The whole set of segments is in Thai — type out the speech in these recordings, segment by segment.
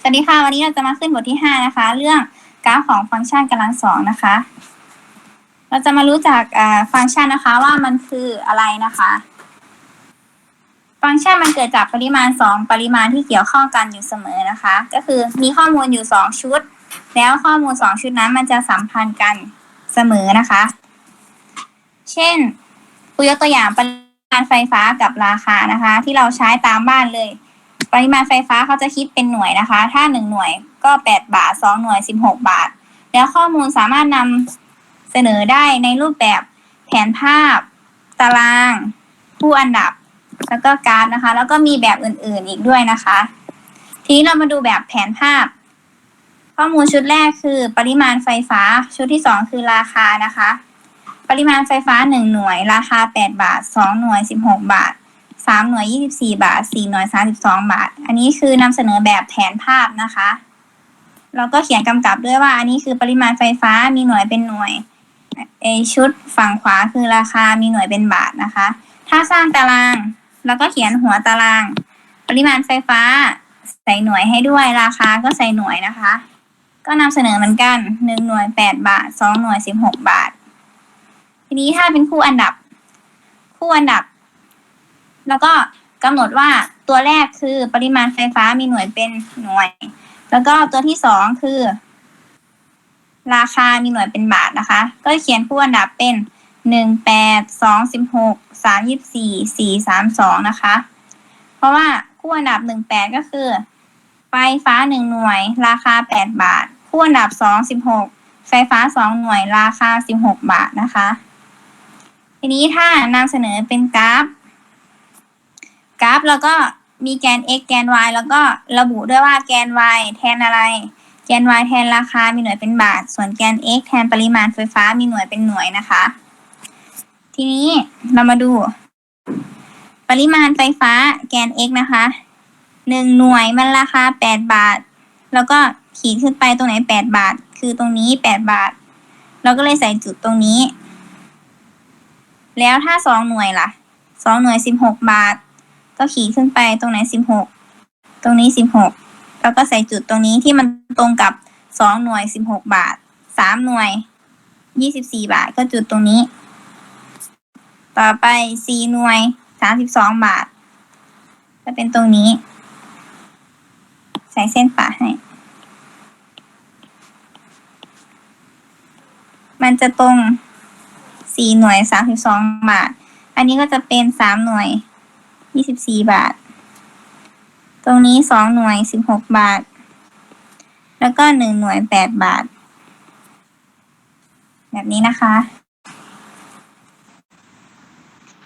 สวัสดีค่ะ วันนี้เราจะมาขึ้นบทที่ห้านะคะ เรื่องกราฟของฟังก์ชันกำลังสองนะคะ เราจะมารู้จักฟังก์ชันนะคะว่ามันคืออะไรนะคะ ฟังก์ชันมันเกิดจากปริมาณสองปริมาณที่เกี่ยวข้องกันอยู่เสมอนะคะ ก็คือมีข้อมูลอยู่สองชุด แล้วข้อมูลสองชุดนั้นมันจะสัมพันธ์กันเสมอนะคะ เช่นกูยกตัวอย่างปริมาณไฟฟ้ากับราคานะคะ ที่เราใช้ตามบ้านเลย ปริมาณไฟฟ้าเขาจะคิดเป็นหน่วยนะคะ ถ้าหนึ่งหน่วยก็แปดบาทสองหน่วยสิบหกบาท แล้วข้อมูลสามารถนำเสนอได้ในรูปแบบแผนภาพ ตาราง ผู้อันดับ แล้วก็กราฟนะคะ แล้วก็มีแบบอื่นๆอีกด้วยนะคะ ทีนี้เรามาดูแบบแผนภาพ ข้อมูลชุดแรกคือปริมาณไฟฟ้า ชุดที่สองคือราคานะคะ ปริมาณไฟฟ้าหนึ่งหน่วย ราคาแปดบาทสองหน่วยสิบหกบาท สามหน่วยยี่สิบสี่บาทสี่หน่วยสามสิบสองบาท อันนี้คือนำเสนอแบบแผนภาพนะคะเราก็เขียนกำกับด้วยว่าอันนี้คือปริมาณไฟฟ้ามีหน่วยเป็นหน่วยไอชุดฝั่งขวาคือราคามีหน่วยเป็นบาทนะคะ ถ้าสร้างตารางเราก็เขียนหัวตาราง ปริมาณไฟฟ้าใส่หน่วยให้ด้วยราคาก็ใส่หน่วยนะคะ ก็นำเสนอเหมือนกันหนึ่งหน่วยแปดบาทสองหน่วยสิบหกบาท ทีนี้ถ้าเป็นคู่อันดับ คู่อันดับ แล้วก็กำหนดว่าตัวแรกคือปริมาณไฟฟ้ามีหน่วยเป็นหน่วย แล้วก็ตัวที่สองคือ ราคามีหน่วยเป็นบาทนะคะ ก็เขียนคู่อันดับเป็นหนึ่งแปดสองสิบหกสามยี่สี่สี่สามสองนะคะ เพราะว่าคู่อันดับหนึ่งแปดก็คือ ไฟฟ้าหนึ่งหน่วย ราคาแปดบาท คู่อันดับสองสิบหกไฟฟ้าสองหน่วยราคาสิบหกบาทนะคะ ทีนี้ถ้านำเสนอเป็นกราฟ กราฟแล้วก็มีแกน x แกน y แล้วก็ระบุด้วยว่าแกน y แทนอะไร แกน y แทนราคา มีหน่วยเป็นบาท ส่วนแกน x แทนปริมาณไฟฟ้า มีหน่วยเป็นหน่วยนะคะ ทีนี้เรามาดู ปริมาณไฟฟ้าแกน x นะคะหนึ่งหน่วยมันราคาแปดบาท แล้วก็ขีดขึ้นไปตรงไหนแปดบาท คือตรงนี้แปดบาท เราก็เลยใส่จุดตรงนี้ แล้วถ้าสองหน่วยล่ะสองหน่วยสิบหกบาท ก็ขีดขึ้นไปตรงไหนสิบหกตรงนี้สิบหกแล้วก็ใส่จุดตรงนี้ที่มันตรงกับสองหน่วยสิบหกบาทสามหน่วยยี่สิบสี่บาทก็จุดตรงนี้ ต่อไปสี่หน่วยสามสิบสองบาทก็เป็นตรงนี้ ใส่เส้นป่าให้ มันจะตรงสี่หน่วยสามสิบสองบาท อันนี้ก็จะเป็นสามหน่วย ยี่สิบสี่บาท ตรงนี้สองหน่วยสิบหกบาท แล้วก็หนึ่งหน่วยแปดบาท แบบนี้นะคะ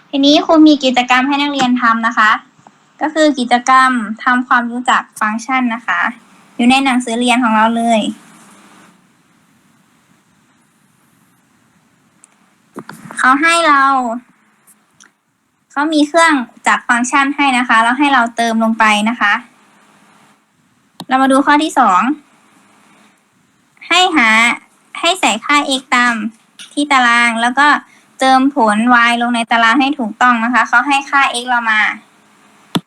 ทีนี้ครูมีกิจกรรมให้นักเรียนทำนะคะ ก็คือกิจกรรมทำความรู้จักฟังก์ชันนะคะ อยู่ในหนังสือเรียนของเราเลยเขาให้เรา เขามีเครื่องจับฟังก์ชันให้นะคะ แล้วให้เราเติมลงไปนะคะ เรามาดูข้อที่สองให้หาให้ใส่ค่า x ตามที่ตาราง แล้วก็เติมผล y ลงในตารางให้ถูกต้องนะคะ เขาให้ค่า x เรามา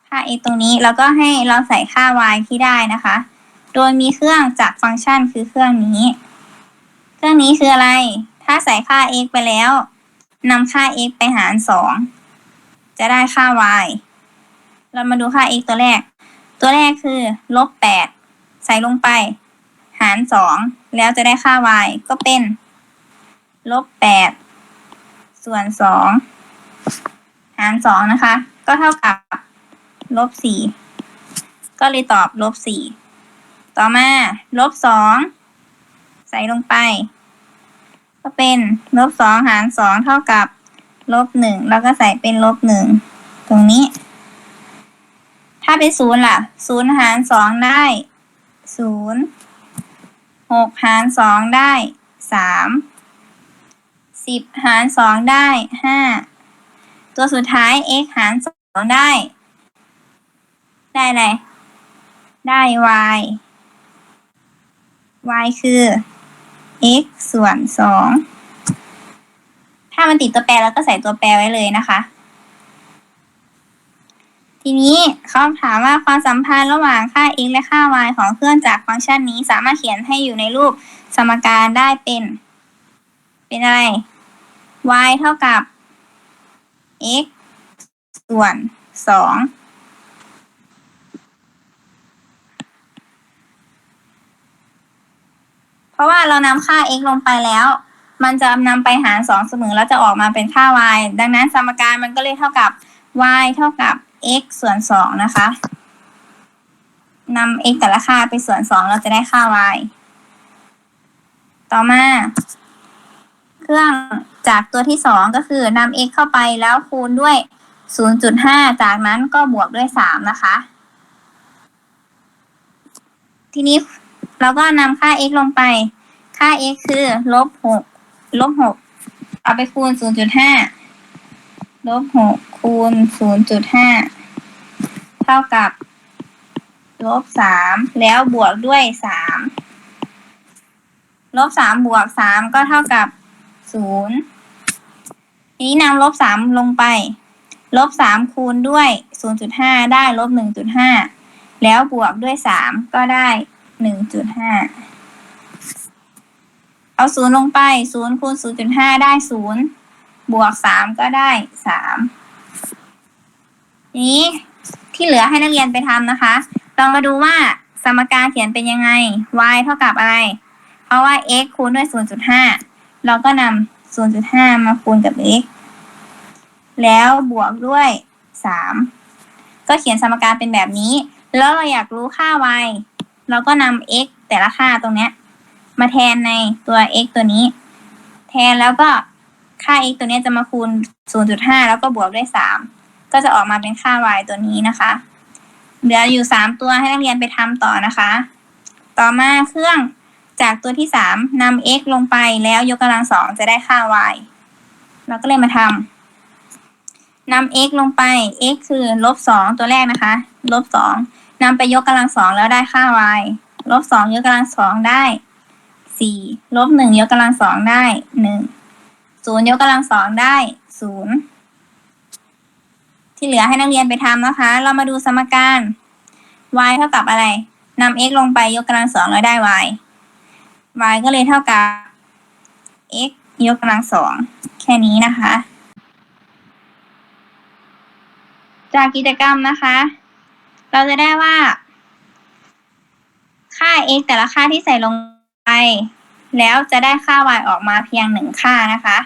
ค่า x ตรงนี้ แล้วก็ให้เราใส่ค่า y ที่ได้นะคะ โดยมีเครื่องจับฟังก์ชันคือเครื่องนี้ เครื่องนี้คืออะไร ถ้าใส่ค่า x ไปแล้วนำค่า x ไปหารสอง จะได้ค่า y เรามาดูค่า x ตัวแรก ตัวแรกคือลบแปดใส่ลงไป หารสองแล้วจะได้ค่า y ก็เป็นลบแปดส่วนสองหารสองนะคะ ก็เท่ากับลบสี่ก็เลยตอบลบสี่ต่อมาลบสองใส่ลงไป ก็เป็นลบสองหารสองเท่ากับ ลบหนึ่งแล้วก็ใส่เป็นลบหนึ่งตรงนี้ ถ้าเป็นศูนย์ล่ะศูนย์หารสองได้ศูนย์หกหารสองได้สามสิบหารสองได้ห้าตัวสุดท้าย x หารสองได้ ได้อะไร ได้ y y คือ x ส่วนสอง ถ้ามันติดตัวแปรเราก็ใส่ตัวแปรไว้เลยนะคะ ทีนี้เขาถามว่าความสัมพันธ์ระหว่างค่า x และค่า y ของเครื่องจักฟังก์ชันนี้ สามารถเขียนให้อยู่ในรูปสมการได้เป็น เป็นอะไร y เท่ากับ x ส่วนสองเพราะว่าเรานำค่า x ลงไปแล้ว มันจะนำไปหารสองเสมอแล้วจะออกมาเป็นค่า y ดังนั้นสมการมันก็เลยเท่ากับ y เท่ากับ x ส่วนสองนะคะนำ x แต่ละค่าไปส่วนสองเราจะได้ค่า y ต่อมา เครื่องจากตัวที่สองก็คือนำ x เข้าไปแล้วคูณด้วย 0.5 จากนั้นก็บวกด้วย 3 นะคะ ทีนี้เราก็นำค่า x ลงไป ค่า x คือลบ6 ลบหกเอาไปคูณศูนย์จุดห้าลบหกคูณศูนย์จุดห้าเท่ากับลบสามแล้วบวกด้วยสามลบสามบวกสามก็เท่ากับศูนย์นี้นำลบสามลงไป ลบสามคูณด้วยศูนย์จุดห้าได้ลบหนึ่งจุดห้าแล้วบวกด้วยสามก็ได้หนึ่งจุดห้า เอาศูนย์ลงไปศูนย์คูณศูนย์จุดห้าได้ศูนย์บวกสามก็ได้สามนี้ที่เหลือให้นักเรียนไปทำนะคะลองมาดูว่าสมการเขียนเป็นยังไง y เท่ากับอะไร เพราะว่า x คูณด้วยศูนย์จุดห้าเราก็นำศูนย์จุดห้ามาคูณกับ x แล้วบวกด้วยสามก็เขียนสมการเป็นแบบนี้ แล้วเราอยากรู้ค่า y เราก็นำ x แต่ละค่าตรงเนี้ย มาแทนในตัว x ตัวนี้ แทนแล้วก็ค่า x ตัวนี้จะมาคูณ 0.5 แล้วก็บวกด้วย 3 ก็จะออกมาเป็นค่า y ตัวนี้นะคะ เหลืออยู่ 3 ตัวให้นักเรียนไปทำต่อนะคะ ต่อมาเครื่องจากตัวที่ 3นำ x ลงไปแล้วยกกำลังสองจะได้ค่า y เราก็เลยมาทำนำ x ลงไป x คือลบ2ตัวแรกนะคะ ลบ2นำไปยกกำลังสองแล้วได้ค่า y ลบ2ยกกำลังสองได้ สี่ลบหนึ่งยกกำลังสองได้หนึ่งศูนย์ยกกำลังสองได้ศูนย์ที่เหลือให้นักเรียนไปทำนะคะ เรามาดูสมการ y เท่ากับอะไรนำ x ลงไปยกกำลังสองแล้วได้ y y ก็เลยเท่ากับ x ยกกำลังสองแค่นี้นะคะ จากกิจกรรมนะคะ เราจะได้ว่า ค่า x แต่ละค่าที่ใส่ลง แล้วจะได้ค่า y ออกมาเพียงหนึ่งค่านะคะ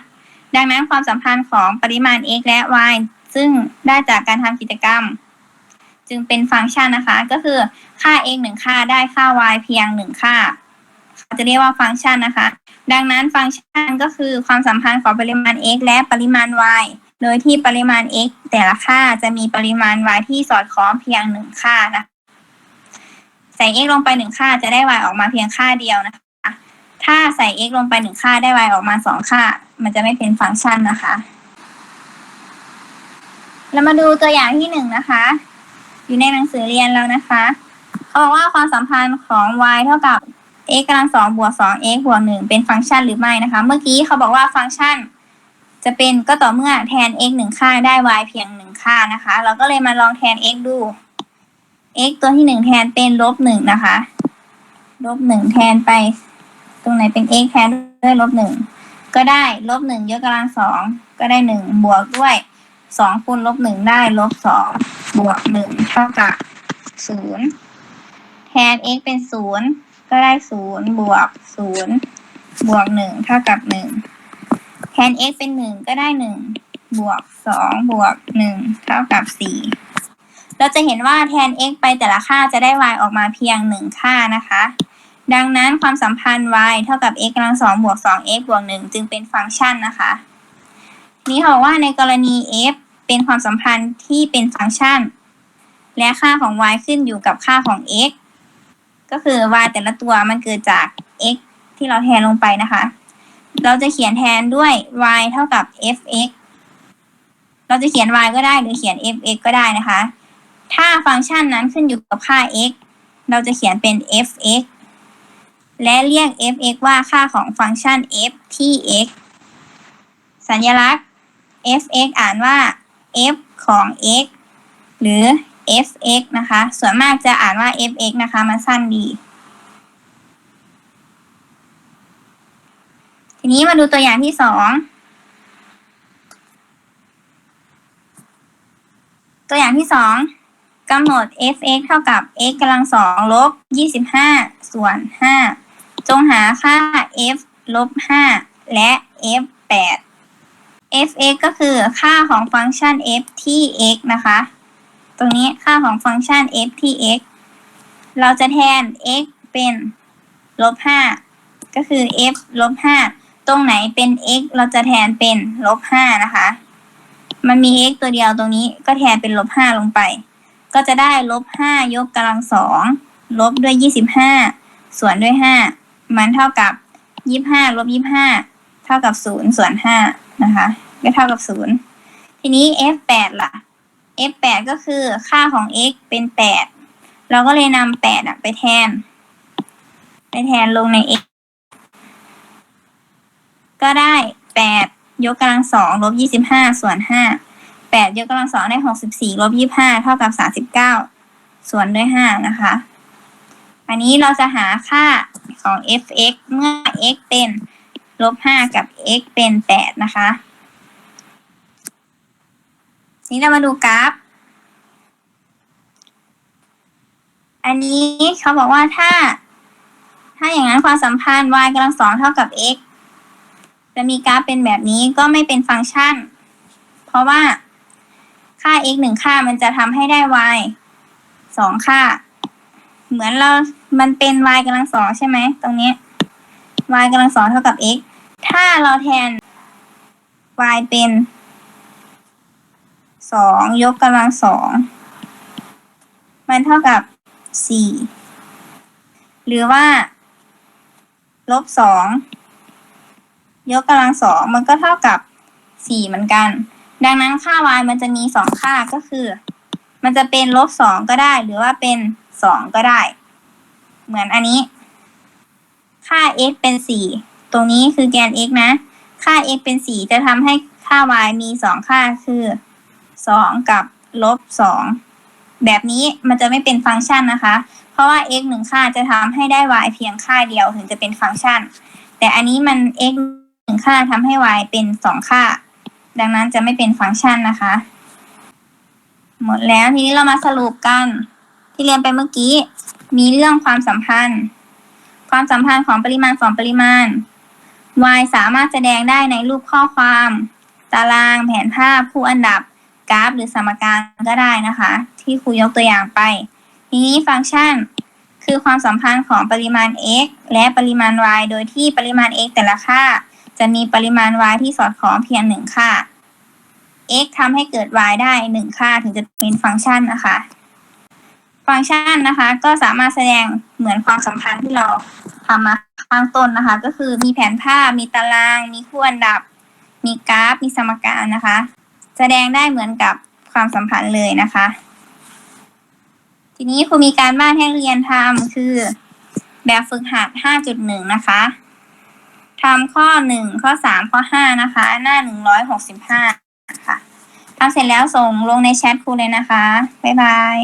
ดังนั้นความสัมพันธ์ของปริมาณ x และ y ซึ่งได้จากการทำกิจกรรม จึงเป็นฟังก์ชันนะคะ ก็คือค่า x หนึ่งค่าได้ค่า y เพียงหนึ่งค่า จะเรียกว่าฟังก์ชันนะคะ ดังนั้นฟังก์ชันก็คือความสัมพันธ์ของปริมาณ x และปริมาณ y โดยที่ปริมาณ x แต่ละค่าจะมีปริมาณ y ที่สอดคล้องเพียงหนึ่งค่านะใส่ x ลงไปหนึ่งค่าจะได้ y ออกมาเพียงค่าเดียวนะคะ ถ้าใส่ x ลงไปหนึ่งค่าได้ y ออกมาสองค่า มันจะไม่เป็นฟังก์ชันนะคะ เรามาดูตัวอย่างที่หนึ่งนะคะ อยู่ในหนังสือเรียนแล้วนะคะเขาบอกว่าความสัมพันธ์ของ y เท่ากับ x กำลังสองบวกสอง x บวกหนึ่งเป็นฟังก์ชันหรือไม่นะคะ เมื่อกี้เขาบอกว่าฟังก์ชัน จะเป็นก็ต่อเมื่อแทน x หนึ่งค่าได้ y เพียงหนึ่งค่านะคะ เราก็เลยมาลองแทน x ดู x ตัวที่หนึ่งแทนเป็นลบหนึ่งนะคะ ลบหนึ่งแทนไป ตรงไหนเป็น x แทนด้วยลบหนึ่งก็ได้ลบหนึ่งยกกำลังสองก็ได้หนึ่งบวกด้วยสองคูณลบหนึ่งได้ลบสองบวกหนึ่งเท่ากับศูนย์แทน x เป็นศูนย์ก็ได้ศูนย์บวกศูนย์บวกหนึ่งเท่ากับหนึ่งแทน x เป็นหนึ่งก็ได้หนึ่งบวกสองบวกหนึ่งเท่ากับสี่เราจะเห็นว่าแทน x ไปแต่ละค่าจะได้ y ออกมาเพียงหนึ่งค่านะคะ ดังนั้นความสัมพันธ์ y เท่ากับ x กำลังสองบวกสอง x บวกหนึ่งจึงเป็นฟังก์ชันนะคะ นี้เขาบอกว่าในกรณี f เป็นความสัมพันธ์ที่เป็นฟังก์ชัน และค่าของ y ขึ้นอยู่กับค่าของ x ก็คือ y แต่ละตัวมันเกิดจาก x ที่เราแทนลงไปนะคะ เราจะเขียนแทนด้วย y เท่ากับ fx เราจะเขียน y ก็ได้หรือเขียน fx ก็ได้นะคะ ถ้าฟังก์ชันนั้นขึ้นอยู่กับค่า x เราจะเขียนเป็น fx และเรียก fx ว่าค่าของฟังก์ชัน f ที่ x สัญลักษณ์ fx อ่านว่า f ของ x หรือ fx นะคะ ส่วนมากจะอ่านว่า fx นะคะ มันสั้นดี ทีนี้มาดูตัวอย่างที่สองตัวอย่างที่สองกำหนด fx เท่ากับ x กำลังสองลบยี่สิบห้าส่วนห้า จงหาค่า f ลบห้าและ f แปด fx ก็คือค่าของฟังก์ชัน f ที่ x นะคะ ตรงนี้ค่าของฟังก์ชัน f ที่ x เราจะแทน x เป็นลบห้าก็คือ f ลบห้าตรงไหนเป็น x เราจะแทนเป็นลบห้านะคะ มันมี x ตัวเดียวตรงนี้ก็แทนเป็นลบห้าลงไป ก็จะได้ลบห้ายกกำลังสองลบด้วยยี่สิบห้าส่วนด้วยห้า มันเท่ากับยี่ห้าลบยี่ห้าเท่ากับศูนย์ส่วนห้านะคะ ก็เท่ากับศูนย์ทีนี้ f แปดล่ะ f แปดก็คือค่าของ x เป็นแปดเราก็เลยนำแปดอะไปแทน ไปแทนลงใน x ก็ได้แปดยกกำลังสองลบยี่สิบห้าส่วนห้าแปดยกกำลังสองได้หกสิบสี่ลบยี่ห้าเท่ากับสามสิบเก้าส่วนด้วยห้านะคะ อันนี้เราจะหาค่า ของ f(x) เมื่อ x เป็นลบห้ากับ x เป็นแปดนะคะทีนี้เรามาดูกราฟ อันนี้เขาบอกว่าถ้า ถ้าอย่างนั้นความสัมพันธ์ y กำลังสองเท่ากับ x จะมีกราฟเป็นแบบนี้ก็ไม่เป็นฟังก์ชัน เพราะว่าค่า x หนึ่งค่ามันจะทำให้ได้ y สองค่า เหมือนเรา มันเป็น y กำลังสองใช่ไหมตรงนี้ y กำลังสองเท่ากับ x ถ้าเราแทน y เป็นสองยกกำลังสองมันเท่ากับสี่หรือว่า ลบสองยกกำลังสองมันก็เท่ากับสี่เหมือนกัน ดังนั้นค่า y มันจะมีสองค่าก็คือ มันจะเป็นลบสองก็ได้ หรือว่าเป็นสองก็ได้ เหมือนอันนี้ ค่า x เป็นสี่ตรงนี้คือแกน x นะ ค่า x เป็นสี่จะทำให้ค่า y มีสองค่าคือสองกับลบสองแบบนี้มันจะไม่เป็นฟังก์ชันนะคะ เพราะว่า x หนึ่งค่าจะทำให้ได้ y เพียงค่าเดียวถึงจะเป็นฟังก์ชัน แต่อันนี้มัน x หนึ่งค่าทำให้ y เป็นสองค่า ดังนั้นจะไม่เป็นฟังก์ชันนะคะ หมดแล้วทีนี้เรามาสรุปกันที่เรียนไปเมื่อกี้ มีเรื่องความสัมพันธ์ ความสัมพันธ์ของปริมาณสองปริมาณ y สามารถแสดงได้ในรูปข้อความ ตารางแผนภาพคู่อันดับกราฟ หรือสมการก็ได้นะคะ ที่ครูยกตัวอย่างไป ทีนี้ฟังก์ชันคือความสัมพันธ์ของปริมาณ x และปริมาณ y โดยที่ปริมาณ x แต่ละค่า จะมีปริมาณ y ที่สอดคล้องเพียงหนึ่งค่า x ทำให้เกิด y ได้หนึ่งค่าถึงจะเป็นฟังก์ชันนะคะ ฟังก์ชันนะคะ ก็สามารถแสดงเหมือนความสัมพันธ์ที่เราทำมาข้างต้นนะคะ ก็คือมีแผนภาพ มีตาราง มีคู่อันดับ มีกราฟ มีสมการนะคะ แสดงได้เหมือนกับความสัมพันธ์เลยนะคะ ทีนี้ครูมีการบ้านให้เรียนทำคือแบบฝึกหัด 5.1 นะคะทำข้อ 1 ข้อ 3 ข้อ 5 นะคะ หน้า 165 ค่ะทำเสร็จแล้วส่งลงในแชทครูเลยนะคะ บ๊ายบาย